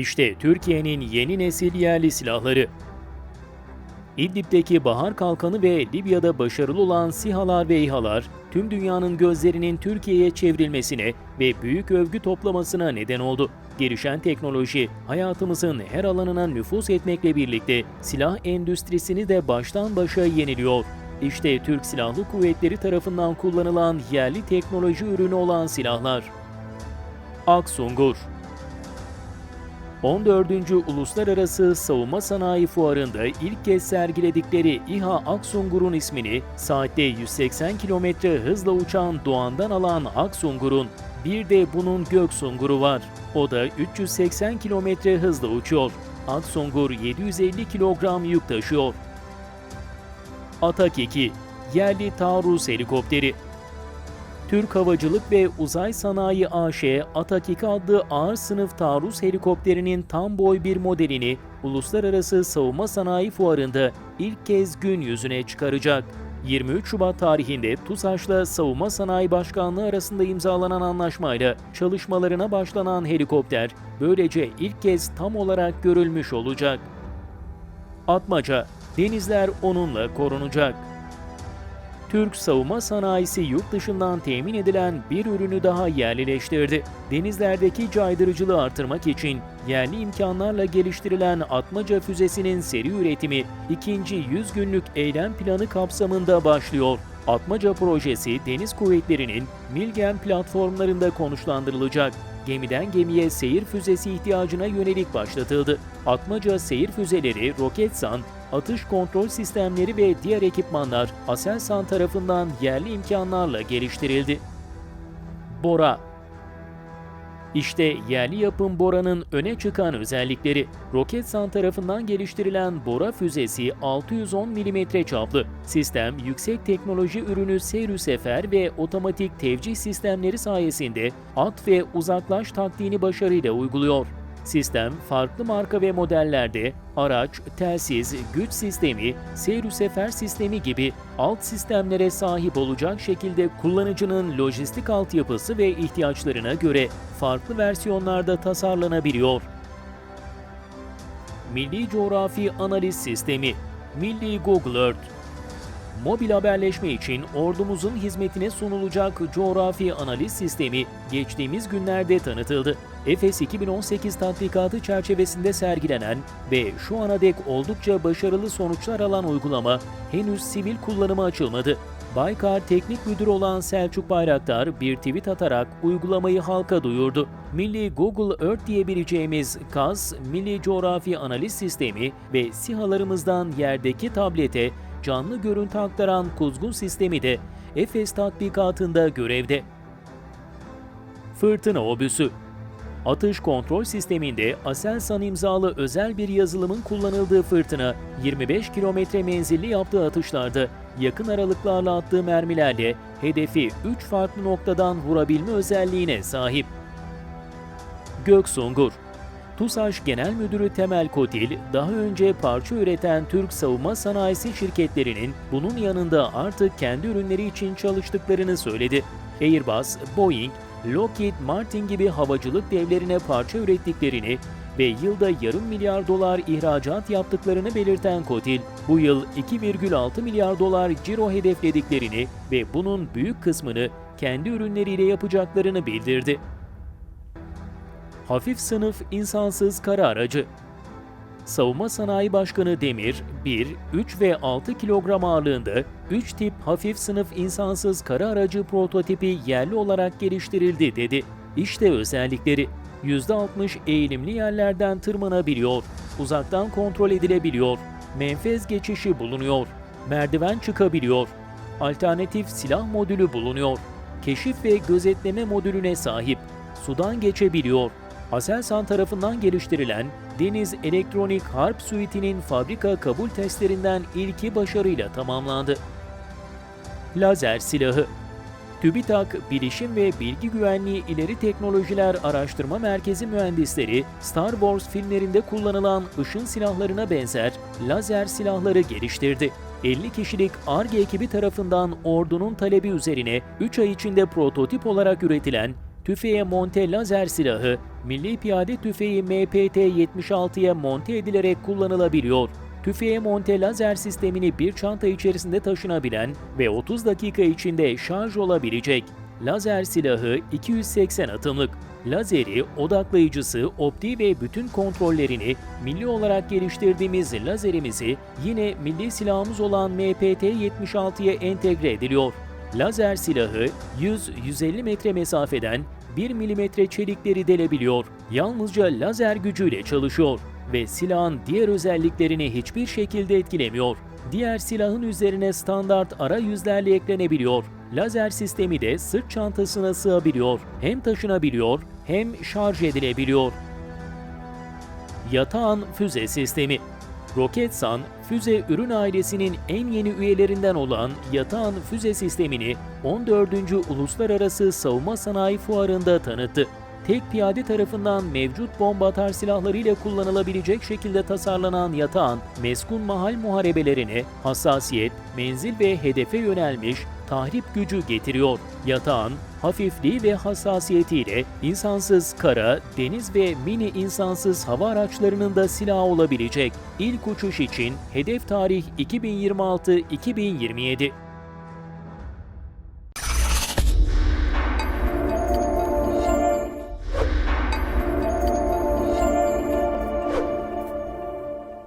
İşte Türkiye'nin yeni nesil yerli silahları. İdlib'deki Bahar Kalkanı ve Libya'da başarılı olan SİHA'lar ve İHA'lar, tüm dünyanın gözlerinin Türkiye'ye çevrilmesine ve büyük övgü toplamasına neden oldu. Gelişen teknoloji, hayatımızın her alanına nüfuz etmekle birlikte silah endüstrisini de baştan başa yeniliyor. İşte Türk Silahlı Kuvvetleri tarafından kullanılan yerli teknoloji ürünü olan silahlar. Aksungur 14. Uluslararası Savunma Sanayi Fuarı'nda ilk kez sergiledikleri İHA Aksungur'un ismini saatte 180 km hızla uçan Doğan'dan alan Aksungur'un bir de bunun Göksungur'u var. O da 380 km hızla uçuyor. Aksungur 750 kilogram yük taşıyor. Atak 2 Yerli taarruz helikopteri Türk Havacılık ve Uzay Sanayi AŞ Atak 2 adlı ağır sınıf taarruz helikopterinin tam boy bir modelini Uluslararası Savunma Sanayi Fuarı'nda ilk kez gün yüzüne çıkaracak. 23 Şubat tarihinde TUSAŞ'la Savunma Sanayi Başkanlığı arasında imzalanan anlaşmayla çalışmalarına başlanan helikopter böylece ilk kez tam olarak görülmüş olacak. Atmaca, denizler onunla korunacak. Türk savunma sanayisi yurt dışından temin edilen bir ürünü daha yerlileştirdi. Denizlerdeki caydırıcılığı artırmak için yerli imkanlarla geliştirilen Atmaca füzesinin seri üretimi ikinci 100 günlük eylem planı kapsamında başlıyor. Atmaca projesi Deniz Kuvvetleri'nin Milgen platformlarında konuşlandırılacak. Gemiden gemiye seyir füzesi ihtiyacına yönelik başlatıldı. Atmaca seyir füzeleri Roketsan, atış kontrol sistemleri ve diğer ekipmanlar Aselsan tarafından yerli imkanlarla geliştirildi. Bora işte yerli yapım Bora'nın öne çıkan özellikleri. Roketsan tarafından geliştirilen Bora füzesi 610 mm çaplı. Sistem yüksek teknoloji ürünü Seyru Sefer ve otomatik tevcih sistemleri sayesinde at ve uzaklaş taktiğini başarıyla uyguluyor. Sistem farklı marka ve modellerde araç, telsiz, güç sistemi, seyir sefer sistemi gibi alt sistemlere sahip olacak şekilde kullanıcının lojistik altyapısı ve ihtiyaçlarına göre farklı versiyonlarda tasarlanabiliyor. Milli Coğrafi Analiz Sistemi Milli Google Earth Mobil haberleşme için ordumuzun hizmetine sunulacak coğrafi analiz sistemi geçtiğimiz günlerde tanıtıldı. Efes 2018 tatbikatı çerçevesinde sergilenen ve şu ana dek oldukça başarılı sonuçlar alan uygulama henüz sivil kullanıma açılmadı. Baykar Teknik Müdürü olan Selçuk Bayraktar bir tweet atarak uygulamayı halka duyurdu. Milli Google Earth diyebileceğimiz KAZ, Milli Coğrafi Analiz Sistemi ve SİHA'larımızdan yerdeki tablete canlı görüntü aktaran kuzgun sistemi de Efes tatbikatında görevde. Fırtına obüsü Atış kontrol sisteminde Aselsan imzalı özel bir yazılımın kullanıldığı fırtına, 25 kilometre menzilli yaptığı atışlarda yakın aralıklarla attığı mermilerle hedefi 3 farklı noktadan vurabilme özelliğine sahip. Göksungur TUSAŞ Genel Müdürü Temel Kotil, daha önce parça üreten Türk savunma sanayisi şirketlerinin bunun yanında artık kendi ürünleri için çalıştıklarını söyledi. Airbus, Boeing, Lockheed Martin gibi havacılık devlerine parça ürettiklerini ve yılda yarım milyar dolar ihracat yaptıklarını belirten Kotil, bu yıl 2,6 milyar dolar ciro hedeflediklerini ve bunun büyük kısmını kendi ürünleriyle yapacaklarını bildirdi. Hafif sınıf insansız kara aracı Savunma Sanayi Başkanı Demir, 1, 3 ve 6 kilogram ağırlığında 3 tip hafif sınıf insansız kara aracı prototipi yerli olarak geliştirildi dedi. İşte özellikleri. %60 eğilimli yerlerden tırmanabiliyor, uzaktan kontrol edilebiliyor, menfez geçişi bulunuyor, merdiven çıkabiliyor, alternatif silah modülü bulunuyor, keşif ve gözetleme modülüne sahip, sudan geçebiliyor, Aselsan tarafından geliştirilen Deniz Elektronik Harp Suite'inin fabrika kabul testlerinden ilki başarıyla tamamlandı. Lazer silahı TÜBİTAK Bilişim ve Bilgi Güvenliği İleri Teknolojiler Araştırma Merkezi mühendisleri Star Wars filmlerinde kullanılan ışın silahlarına benzer lazer silahları geliştirdi. 50 kişilik ARGE ekibi tarafından ordunun talebi üzerine 3 ay içinde prototip olarak üretilen tüfeğe monte lazer silahı, Milli Piyade Tüfeği MPT-76'ya monte edilerek kullanılabiliyor. Tüfeğe monte lazer sistemini bir çanta içerisinde taşınabilen ve 30 dakika içinde şarj olabilecek. Lazer silahı 280 atımlık. Lazeri, odaklayıcısı, optiği ve bütün kontrollerini milli olarak geliştirdiğimiz lazerimizi yine milli silahımız olan MPT-76'ya entegre ediliyor. Lazer silahı 100-150 metre mesafeden 1 milimetre çelikleri delebiliyor. Yalnızca lazer gücüyle çalışıyor ve silahın diğer özelliklerini hiçbir şekilde etkilemiyor. Diğer silahın üzerine standart arayüzlerle eklenebiliyor. Lazer sistemi de sırt çantasına sığabiliyor. Hem taşınabiliyor hem şarj edilebiliyor. Yatağan Füze Sistemi Roketsan, füze ürün ailesinin en yeni üyelerinden olan Yatağan Füze Sistemini 14. Uluslararası Savunma Sanayi Fuarı'nda tanıttı. Tek piyade tarafından mevcut bomba atar silahlarıyla kullanılabilecek şekilde tasarlanan yatağın meskun mahal muharebelerine hassasiyet, menzil ve hedefe yönelmiş tahrip gücü getiriyor. Yatağın hafifliği ve hassasiyetiyle insansız kara, deniz ve mini insansız hava araçlarının da silahı olabilecek. İlk uçuş için hedef tarih 2026-2027.